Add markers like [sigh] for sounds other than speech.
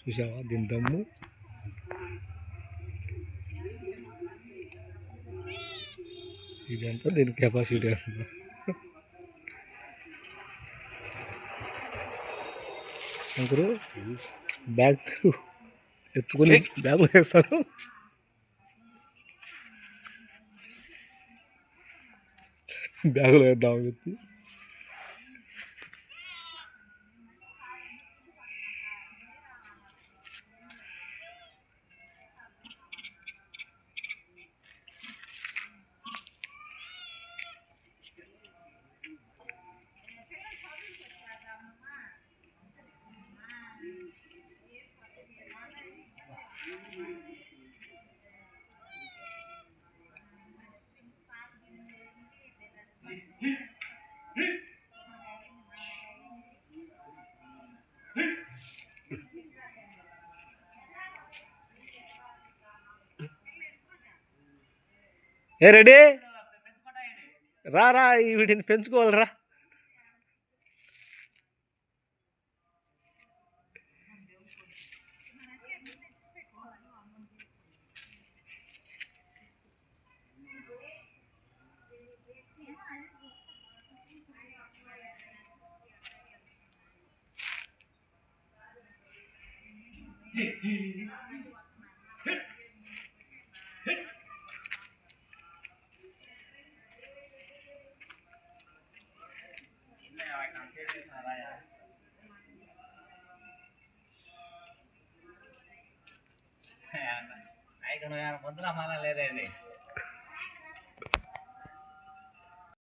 చూసావా? దీని దమ్ము. ఇదంతా దీని కెపాసిటీ అసలు శంకరు బ్యాగ్ ఎత్తుకుని బ్యాగ్ వేస్తాను. బ్యాగులో వేద్దాం ఎత్తి ఏ రెడీ? రా రా ఈ వీటిని పెంచుకోవాలిరా. [laughs] ఐదు పొద్దున మన లేదండి.